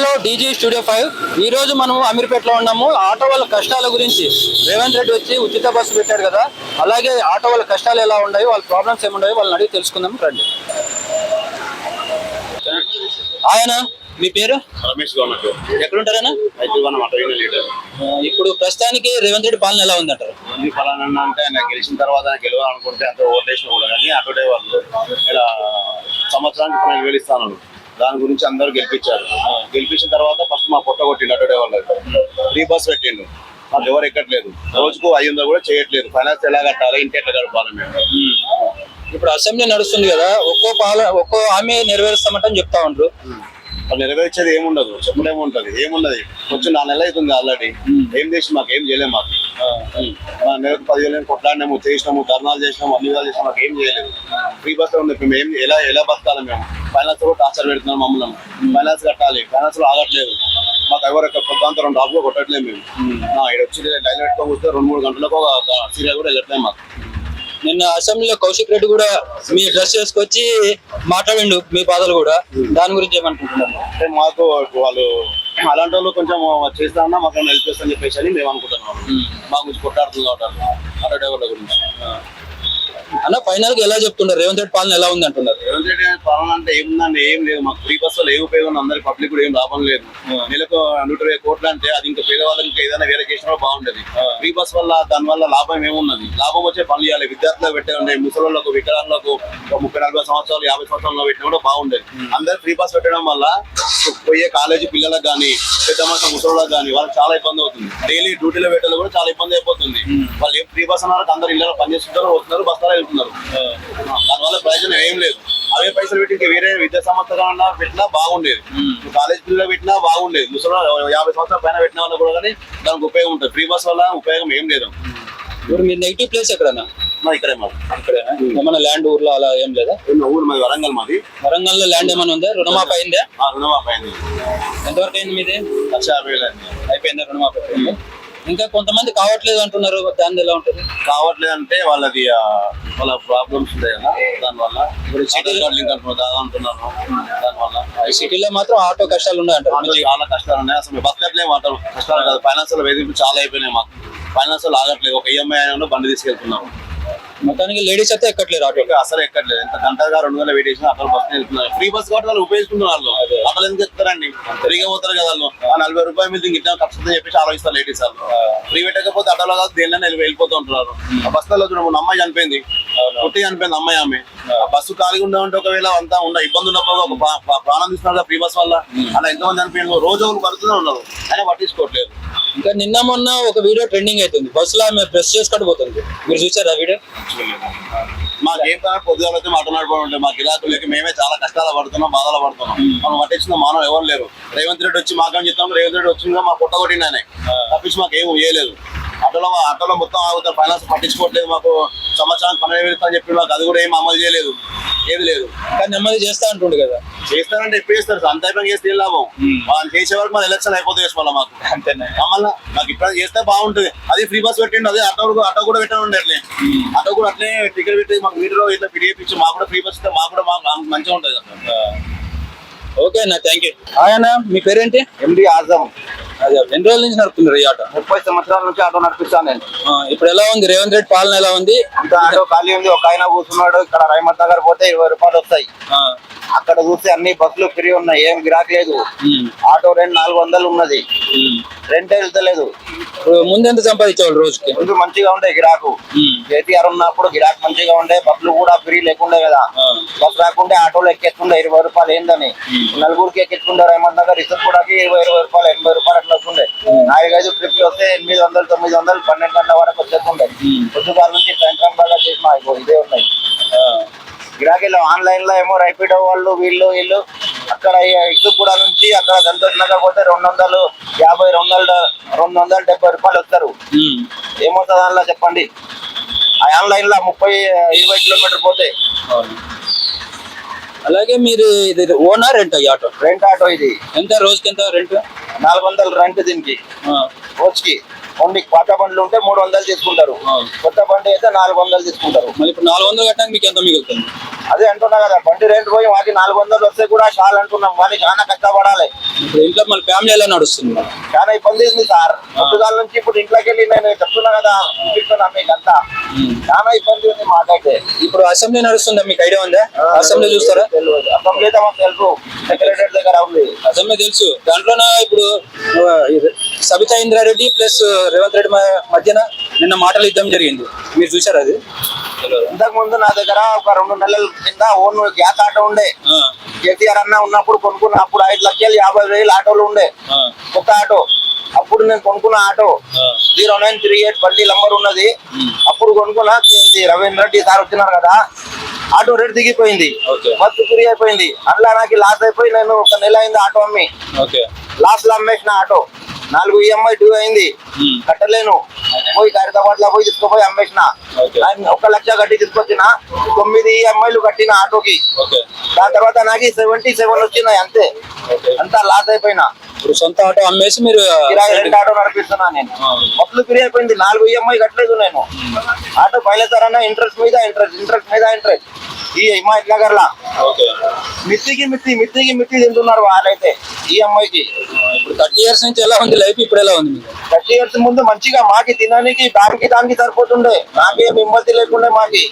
Hello DG studio five. ఈ రోజు మనం అమీర్పేటలో ఉన్నాము. ఆటో వాళ్ళ కష్టాల గురించి రేవంత్ రెడ్డి వచ్చి ఉచిత బస్సు పెట్టాడు కదా. అలాగే ఆటో వాళ్ళ కష్టాలు ఎలా ఉన్నాయి వాళ్ళ ప్రాబ్లమ్స్ ఏమున్నాయో వాళ్ళని అడిగి తెలుసుకుందాం రండి. ఆయన మీ పేరు? రమేష్ గవర్నమెంట్ ఎక్కడుంటారనా అటు ఇప్పుడు ప్రస్తుతానికి రేవంత్ రెడ్డి పాలన ఎలా ఉందంటారు? ఫలానా అంటే ఆయన గెలిచిన తర్వాత గెలవాలనుకుంటే అంత ఓటేసిన కూడా కానీ అటుడే వాళ్ళు ఇలా సంవత్సరానికి పన్నెండు వేలు ఇస్తాను దాని గురించి అందరూ గెలిపించారు. గెలిపించిన తర్వాత ఫస్ట్ మా పొట్ట కొట్టిండు అటుడే వాళ్ళు ఫ్రీ బస్ పెట్టిండు. మాకు ఎవరు ఎక్కట్లేదు. రోజుకు ఐదు వందలు కూడా చేయట్లేదు. ఫైనాన్స్ ఎలా కట్టాలి ఇంటి ఎట్లా గడపాలి మేము. ఇప్పుడు అసెంబ్లీ నడుస్తుంది కదా ఒక్కో పాల ఒక్కో హామీ నెరవేరుస్తామంటని చెప్తా ఉంటారు వాళ్ళు నెరవేర్చేది ఏముండదు. చెప్పడేముంటది ఏమున్నది కొంచెం నా నెల అవుతుంది ఆల్రెడీ ఏం చేసి మాకు ఏం చేయలేము మాకు. మా నెలకు పదివేలు కొట్లాడినాము చేసినాము ధర్నాలు చేసినాము అన్ని విధాలు చేసినాము మాకు ఏం చేయలేదు. ఫ్రీ బస్లో ఉంది మేము ఏం ఎలా ఎలా బతకాలి మేము? ఫైనాన్స్ కూడా టార్చర్ పెడుతున్నాం మమ్మల్ని. ఫైనాన్స్ కట్టాలి. ఫైనాన్స్లో ఆగట్లేదు. మాకు ఎవరు పొద్దుంతా రెండు డాబులు కొట్టట్లేదు మేము. ఇక్కడ వచ్చి డైలీ పెట్టుకొని కూర్చొని రెండు మూడు గంటలకు ఒక సీరియల్ కూడా వెళ్ళట్లేదు మాకు. నిన్న అసెంబ్లీలో కౌశిక్ రెడ్డి కూడా మీ డ్రెస్ చేసుకొచ్చి మాట్లాడిండు మీ బాధలు కూడా. దాని గురించి ఏమనుకుంటున్నారు? అంటే మాకు వాళ్ళు అలాంటి వాళ్ళు కొంచెం చేస్తామన్నా మాకు హెల్ప్ చేస్తామని చెప్పేసి అని మేము అనుకుంటున్నాం. మా గురించి కొట్టాడుతుంది ఆటో డ్రైవర్ల గురించి. అన్న ఫైనల్గా ఎలా చెప్తున్నారు? రేవంత్ రెడ్డి పాలన ఎలా ఉంది అంటున్నారు? రేవంత్ రెడ్డి గారి పాలన అంటే ఏముందండి? ఏం లేదు. మాకు ఫ్రీ బస్ వల్ల ఏ ఉపయోగం అందరికి పబ్లిక్ కూడా ఏం లాభం లేదు. నెలకు నూట ఇరవై కోట్లు అంటే అది ఇంకా పేదవాళ్ళకి ఇంకా ఏదైనా వేరే చేసినా బాగుండేది. ఫ్రీ బస్ వల్ల దాని వల్ల లాభం ఏమున్నది? లాభం వచ్చే పనులు చేయాలి. విద్యార్థులకు పెట్టండి ముసలిళ్ళకు వికలాంగులకు ముప్పై నలభై సంవత్సరాలు యాభై సంవత్సరాలు పెట్టినా కూడా బాగుండేది. అందరు ఫ్రీ బస్ పెట్టడం వల్ల పోయే కాలేజీ పిల్లలకు కానీ పెద్ద ముసలిళ్ళకి కానీ వాళ్ళకి చాలా ఇబ్బంది అవుతుంది. డైలీ డ్యూటీలో పెట్టాలి కూడా చాలా ఇబ్బంది అయిపోతుంది. వాళ్ళు ఏం ఫ్రీ బస్ అన్నారు అందరు ఇళ్ళలో పనిచేస్తుంటారు వస్తున్నారు బస్తాలు వెళ్తున్నారు. దానివల్ల ప్రయోజనం ఏం లేదు. అవే పైసలు పెట్టి ఇంకా వేరే విద్యా సంస్థ పెట్టినా బాగుండేది. కాలేజ్ పిల్లలు పెట్టినా బాగుండేది. ముసలి యాభై సంవత్సరాల పైన పెట్టిన వాళ్ళు కూడా కానీ దానికి ఉపయోగం ఉంటుంది. ఫ్రీ బస్ వల్ల ఉపయోగం ఏం లేదు. ఇప్పుడు మీ నెగిటివ్ ప్లేస్ ఎక్కడన్నా? మా ఇక్కడే మాది. ఇక్కడేనా? ఏమన్నా ల్యాండ్ ఊర్లో అలా ఏం లేదా? ఉన్న ఊరు మాది వరంగల్ మాది. వరంగల్లో ల్యాండ్ ఏమైనా ఉందా? రుణమాఫీ అయిందా? ఆ రుణమాఫీ అయింది. ఎంతవరకు అయింది మీది? లక్ష యాభై వేలు అయింది. అయిపోయిందా రుణమాఫీ? అయిపోయిందా? ఇంకా కొంతమంది కావట్లేదు అంటున్నారు. దాని ఎలా ఉంటుంది? కావట్లేదు అంటే వాళ్ళది ఆ, వాళ్ళ ప్రాబ్లమ్స్ ఉంటాయి కదా దానివల్ల. ఇప్పుడు సిటీ లింక్ అంటున్నారు అంటున్నాను. దానివల్ల. సిటీలో మాత్రం ఆటో కష్టాలు ఉన్నాయి అంటారు. చాలా కష్టాలు ఉన్నాయి. అసలు బతకట్లే మాటలు కష్టాలు కాదు. ఫైనాన్షియల్ వేధింపులు చాలా అయిపోయినాయి మాకు. ఫైనాన్షియల్ ఆగట్లేదు ఒక ఈఎంఐ అయినా బండి తీసుకెళ్తున్నాము. మొత్తానికి లేడీస్ అయితే ఎక్కట్లేరు ఆటో. అసలు ఎక్కట్లేదు. ఎంత గంటగా రెండు వందల వెయిట్ చేసిన అక్కడ బస్ వెళ్తున్నారు. ఫ్రీ బస్ కాబట్టి వాళ్ళు ఉపయోగిస్తున్నారు వాళ్ళు. అసలు ఎందుకు చెప్తారండి? ఫ్రీగా పోతారు కదా వాళ్ళు. నలభై రూపాయల మీద ఇంక ఖర్చు చెప్పేసి ఆలోచిస్తారు లేడీస్ వాళ్ళు. ఫ్రీ పెట్టకపోతే అటోలో కాదు దేనిలో వెళ్ళిపోతూ ఉంటున్నారు. ఆ బస్సులో చూడ మొన్న అమ్మాయి చనిపోయింది. పుట్టి చనిపోయింది అమ్మాయి ఆమె. ఆ. బస్సు ఖాళీగా ఉండే ఉంటే ఒకవేళ అంతా ఉన్న ఇబ్బంది ఉన్నప్పుడు ఒక ప్రా- ప్రా- ప్రాణం తీసుకున్నారు ఫ్రీ బస్ వల్ల. అలా ఎంతమంది చనిపోయింది రోజు పడుతూనే ఉన్నారు. అయినా పట్టించుకోవట్లేదు. ఇంకా నిన్న మొన్న ఒక వీడియో ట్రెండింగ్ అవుతుంది. బస్సులో ఆమె బ్రష్ చేసుకుంటూ పోతుంది. మీరు చూసారా వీడియో? మాకేం పని పొద్దుగాల అయితే మాట్లాడుకోవడం ఉంటే మాకు ఇలాకు లేక మేమే చాలా కష్టాలు పడుతున్నాం బాధలు పడుతున్నాం. మనం పట్టించిన మానవ ఎవరు లేరు. రేవంత్ రెడ్డి వచ్చి మాకేం చెప్తాం రేవంత్ రెడ్డి వచ్చిందా మా పుట్ట కొట్టిండానే. తప్పించి మాకు ఏం ఇయ్యలేదు ఆటోలో ఆటోలో మొత్తం ఆగుతారు. ఫైనాన్స్ పట్టించుకోవట్లేదు మాకు. సంవత్సరానికి పన్నెండు వేలు అని చెప్పి మాకు అది కూడా ఏం అమలు చేయలేదు. ఏది లేదు. కానీ నెమ్మది చేస్తా అంటుండు కదా. చేస్తారంటే ఎప్పుడు చేస్తారు? అంత అయిపోయి చేస్తే ఏం లాభం? వాళ్ళు చేసే వరకు మన ఎలక్షన్ అయిపోతే మళ్ళీ మాకు. అంతేనా. మళ్ళీ నాకు ఇప్పుడు చేస్తే బాగుంటుంది. అదే ఫ్రీ బస్ పెట్టండి అదే ఆటో కూడా- ఆటో కూడా పెట్టండి అట్లే. ఆటో కూడా అట్లే టికెట్ పెట్టి మాకు మీటర్లో ఇట్లా పిడిఎఫ్ ఇచ్చి మాకు కూడా ఫ్రీ బస్ ఇస్తే మాకు కూడా మాకు మంచిగా ఉంటుంది ఓకే అన్న థ్యాంక్ యూ ఆయన మీ పేరేంటి? ఎండి ఆజం అదే ఎన్ని రోజుల నుంచి నడుపుతున్నారు ఈ ఆటో? ముప్పై సంవత్సరాల నుంచి ఆటో నడిపిస్తాను నేను. ఆ, ఇప్పుడు ఎలా ఉంది? రేవంత్ రెడ్డి పాలన ఎలా ఉంది? ఇంకా ఆటో ఖాళీ ఉంది. ఒక ఆయన కూర్చున్నాడు. ఇక్కడ రైమత్ నగర్ పోతే ఇరవై రూపాయలు వస్తాయి. ఆ, అక్కడ చూస్తే అన్ని బస్సులు ఫ్రీ ఉన్నాయి. ఏం గిరాక్ లేదు. ఉమ్, ఆటో రెండు నాలుగు వందలు ఉన్నది. ఉమ్. రెంటే వెళ్తలేదు. ఇప్పుడు ముందు ఎంత సంపాదించేవాళ్ళు రోజుకి? ముందు మంచిగా ఉండే గిరాకు. ఉమ్, కేటీఆర్ ఉన్నప్పుడు గిరాక్ మంచిగా ఉండే. బస్సులు కూడా ఫ్రీ లేకుండే కదా. ఆ, బస్ రాకుంటే ఆటోలో ఎక్కేస్తుండే ఇరవై రూపాయలు ఏందని. నలుగురికి ఎక్కించుకుంటే రేమంత్ నగర్ కూడా ఇరవై ఇరవై రూపాయలు ఎనభై రూపాయలు అట్లా వస్తుండే నాలుగైదు ట్రిప్లు వస్తే ఎనిమిది వందలు తొమ్మిది వందలు పన్నెండు గంటల వరకు వచ్చేస్తుండే పొద్దుగాల నుంచి సాయంత్రం బాగా చేసిన ఇదే ఉన్నాయి. గిరాకీలో ఆన్లైన్లో ఏమో రైపిడో వాళ్ళు వీళ్ళు వీళ్ళు అక్కడ ఇసుకు కూడా నుంచి అక్కడ సంతోష్ నగర్ పోతే రెండు వందలు యాభై రెండు వందలు రెండు వందలు డెబ్బై రూపాయలు వస్తారు. ఏమవుతుంది అందులో చెప్పండి. ఆ ఆన్లైన్లో ముప్పై ఇరవై కిలోమీటర్ పోతే. అలాగే మీరు ఇది ఓనర్ రెంట్ ఈ ఆటో? రెంట్ ఆటో ఇది. ఎంత? రోజుకి ఎంత రెంట్? నాలుగు వందలు రెంట్ దీనికి. రోజుకి ఓన్లీ పాత బండ్లు ఉంటే మూడు వందలు తీసుకుంటారు. కొత్త బండి అయితే నాలుగు వందలు తీసుకుంటారు. మళ్ళీ ఇప్పుడు నాలుగు వందలు కట్టడానికి మీకు ఎంత మిగులుతుంది? అదే అంటున్నా కదా బండి రెంట్ పోయి మాకి నాలుగు వందలు వస్తే కూడా చాలు అంటున్నాం. కానీ చాలా కష్టపడాలి. ఇప్పుడు ఇంట్లో మన ఫ్యామిలీ ఎలా నడుస్తుంది? చాలా ఇబ్బంది ఉంది సార్. పొద్దుగాల నుంచి ఇప్పుడు ఇంట్లోకి వెళ్ళి నేను చెప్తున్నా కదా చూపిస్తున్నా మీకు అంతా చాలా ఇబ్బంది ఉంది మాకైతే. ఇప్పుడు అసెంబ్లీ నడుస్తుందా? మీకు ఐడియా ఉందా? అసెంబ్లీ చూస్తారా? అసెంబ్లీ అయితే మాకు తెలుసు. సెక్రటరీ దగ్గర ఉంది. అసెంబ్లీ తెలుసు. దాంట్లోన ఇప్పుడు సబితా ఇంద్రారెడ్డి ప్లస్ రేవంత్ రెడ్డి మధ్యన నిన్న మాటలు యుద్ధం జరిగింది. మీరు చూసారు అది? ఇంతకు ముందు నా దగ్గర ఒక రెండు నెలల కింద ఓన్ గ్యాస్ ఆటో ఉండే. ఆ, కేసీఆర్ అన్న ఉన్నప్పుడు కొనుక్కున్న అప్పుడు ఐదు లక్షలు యాభై వేలు ఆటోలు ఉండే. కొత్త ఆటో. అప్పుడు నేను కొనుక్కున్న auto. Zero nine three eight బండి నంబర్ ఉన్నది. అప్పుడు కొనుక్కున్నా ఇది రవీంద్ర రెడ్డి సార్ వచ్చినారు కదా. ఆటో రేట్ దిగిపోయింది. బస్సు ఫ్రీ అయిపోయింది. అందులో నాకు లాస్ అయిపోయి నేను ఒక నెల అయింది ఆటో అమ్మి. ఓకే. లాస్లో అమ్మేసిన ఆటో. నాలుగు E ఈఎంఐ డ్యూ అయింది. కట్టలేను. పోయి ఖైరతాబాద్లో పోయి తీసుకుపోయి అమ్మేసిన. ఒక లక్ష కట్టి తీసుకొచ్చిన. తొమ్మిది ఈఎంఐలు కట్టిన ఆటోకి. దాని తర్వాత నాకు సెవెంటీ సెవెన్ వచ్చినాయి అంతే. అంతా లాస్ అయిపోయినా. ఇప్పుడు సొంత ఆటో అమ్మేసి మీరు రెండు ఆటో నడిపిస్తున్నా నేను. మొత్తం ఫ్రీ అయిపోయింది. నాలుగు ఈఎంఐ కట్టలేదు నేను. ఆటో పైలతారన్నా ఇంట్రెస్ట్ మీద ఇంట్రెస్ట్ ఇంట్రెస్ట్ మీద ఇంట్రెస్ట్ ఈ హిమాయత్ నగర్ లా మిత్తికి మిత్తి మిత్తికి మిత్తి తింటున్నారు వాళ్ళైతే ఈఎంఐకి థర్టీ ఇయర్స్ నుంచి ఎలా ఉంది లైఫ్? ఇప్పుడు ఎలా ఉంది థర్టీ ఇయర్స్ ముందు మంచిగా మాకి తినడానికి దానికి దానికి సరిపోతుండే. నాకేం ఇబ్బంది లేకుండే మాకి.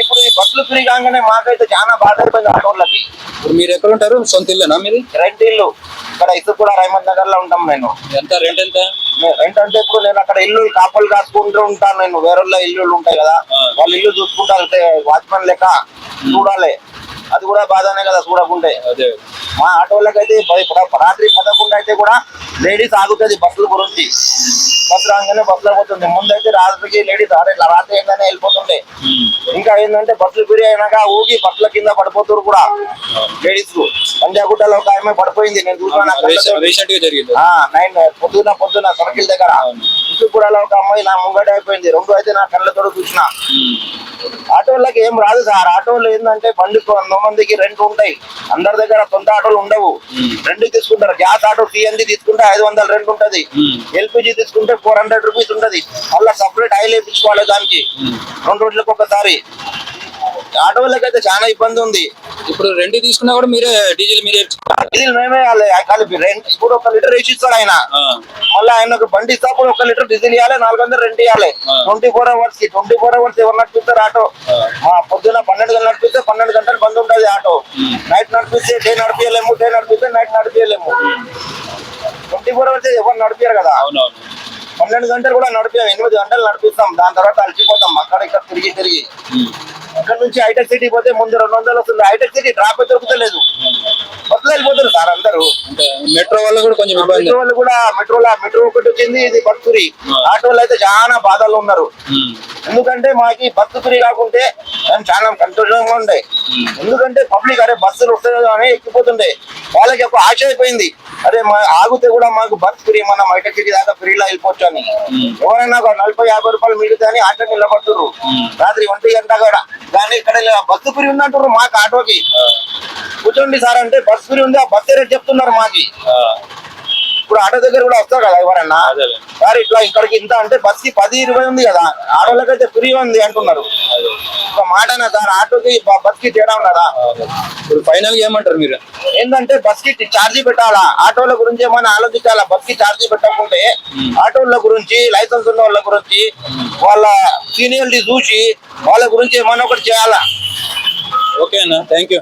ఇప్పుడు ఈ బస్సులు ఫ్రీ కాగానే మాకైతే చాలా బాధ అయిపోయింది ఆటోళ్ళకి. ఇప్పుడు మీరు ఎక్కడ ఉంటారు? సొంత ఇల్లేనా మీది? రెంట్ ఇల్లు. ఇక్కడ ఇసుకూడ రహమత్ నగర్లో ఉంటాం నేను. ఎంత? రెంట్ ఎంత? రెంట్ అంటే ఇప్పుడు నేను అక్కడ ఇల్లు కాపలు కాసుకుంటూ ఉంటాను నేను. వేరే ఇల్లులు ఉంటాయి కదా. వాళ్ళ ఇల్లు చూసుకుంటా వాచ్మెన్ లెక్క చూడాలి. అది కూడా బాధనే కదా చూడకుంటే. అదే. మా ఆటోలకైతే ఇప్పుడు రాత్రి పదకొండు అయితే కూడా లేడీస్ ఆగుతుంది బస్సుల గురించి. బస్సు రాగానే బస్సులో పోతుంది ముందైతే రాత్రికి లేడీస్ ఆడే రాత్రి ఏంటనే వెళ్ళిపోతుండే. ఇంకా ఏంటంటే బస్సులు ఫ్రీ అయినాక ఊగి బస్సుల కింద పడిపోతారు కూడా లేడీస్. పంజాగుట్టలో ఒక ఆమె పడిపోయింది. నేను చూసాను నైన్ పొద్దున పొద్దున సర్కిల్ దగ్గర. కూడా ఒక అమ్మాయి నా ముంగట అయిపోయింది. రెండు అయితే నా కళ్ళతో చూసిన. ఆటోలకి ఏం రాదు సార్. ఆటోలు ఏంటంటే బండి మందికి రెండు ఉంటాయి. అందరి దగ్గర సొంత ఆటోలు ఉండవు. రెండు తీసుకుంటారు. గ్యాస్ ఆటో సిఎన్జి తీసుకుంటే ఐదు వందల రెండు ఉంటది. ఎల్పిజి తీసుకుంటే ఫోర్ హండ్రెడ్ రూపీస్ ఉంటది మళ్ళీ సపరేట్ ఆయిల్ వేయించుకోవాలి దానికి. రెండు రోజులకు ఒకసారి. ఆటోలకి అయితే చాలా ఇబ్బంది ఉంది. ఇప్పుడు రెండు తీసుకున్నా కూడా మీరే డీజిల్ మీరే ఇది మేమే రెండు ఇప్పుడు ఒక లీటర్ వేసి ఇస్తాడు ఆయన. మళ్ళీ ఆయన ఒక బండి ఇస్తాప్పుడు ఒక లీటర్ డీజిల్ ఇవ్వాలి నాలుగు వందలు రెండు ఇవ్వాలి. ట్వంటీ ఫోర్ అవర్స్కి ట్వంటీ ఫోర్ అవర్స్ ఎవరు నడిపిస్తారు ఆటో? మా పొద్దున పన్నెండు గంటలు నడిపిస్తే పన్నెండు గంటలు బంద్ ఉంటుంది ఆటో. నైట్ నడిపిస్తే డే నడిపించలేము డే నడిపిస్తే నైట్ నడిపించలేము ట్వంటీ ఫోర్ అవర్స్ ఎవరు నడిపారు కదా? అవునవును. పన్నెండు గంటలు కూడా నడిపాం ఎనిమిది గంటలు నడిపిస్తాం. దాని తర్వాత అలసిపోతాం. అక్కడ ఇక్కడ తిరిగి తిరిగి. ఉమ్. ఇక్కడ నుంచి హైటెక్ సిటీ పోతే ముందు రెండు వందలు వస్తుంది. హైటెక్ సిటీ ట్రాఫిక్ దొరుకుతలేదు. బస్సులు వెళ్ళిపోతారు సార్ అందరూ. మెట్రో వల్ల కూడా కొంచెం మెట్రో వాళ్ళు కూడా మెట్రోలో మెట్రో ఒకటి వచ్చింది ఇది బస్సు ఫ్రీ ఆటోలు అయితే చాలా బాధలు ఉన్నారు. ఎందుకంటే మాకి బస్సు ఫ్రీ కాకుంటే మేము చాలా సంతోషంగా ఉండే. ఎందుకంటే పబ్లిక్ అరే బస్సులు వస్తాయి కదా అని ఎక్కిపోతుండే. వాళ్ళకి ఒక ఆశ అయిపోయింది. అరే మా ఆగితే కూడా మాకు బస్ ఫ్రీ మనం బయట సిటీ దాకా ఫ్రీలో వెళ్ళిపోవచ్చు అని. ఎవరైనా ఒక నలభై యాభై రూపాయలు మిగిలితే అని ఆటో నిలబడుతున్నారు రాత్రి ఒంటి గంట కూడా. కానీ ఇక్కడ బస్సు ఫ్రీ ఉందంటారు మాకు ఆటోకి. కూర్చోండి సార్ అంటే బస్ ఫ్రీ ఉంది ఆ బస్ రేట్ చెప్తున్నారు మాకి. ఇప్పుడు ఆటో దగ్గర కూడా వస్తారు కదా ఎవరన్నా. సార్ ఇట్లా ఇక్కడికి ఇంత అంటే బస్కి పది ఇరవై ఉంది కదా ఆటోలకైతే ఫ్రీ ఉంది అంటున్నారు. ఒక మాటనా సార్ ఆటోకి బస్కి తేడా ఉన్నదా. ఇప్పుడు ఫైనల్గా ఏమంటారు మీరు? ఏంటంటే బస్కి ఛార్జీ పెట్టాలా? ఆటోల గురించి ఏమైనా ఆలోచించాలా? బస్కి ఛార్జీ పెట్టకుంటే ఆటోల గురించి లైసెన్స్ ఉన్న వాళ్ళ గురించి వాళ్ళ సీనియర్టీ చూసి వాళ్ళ గురించి ఏమైనా ఒకటి చేయాలా? ఓకే అన్న థ్యాంక్ యూ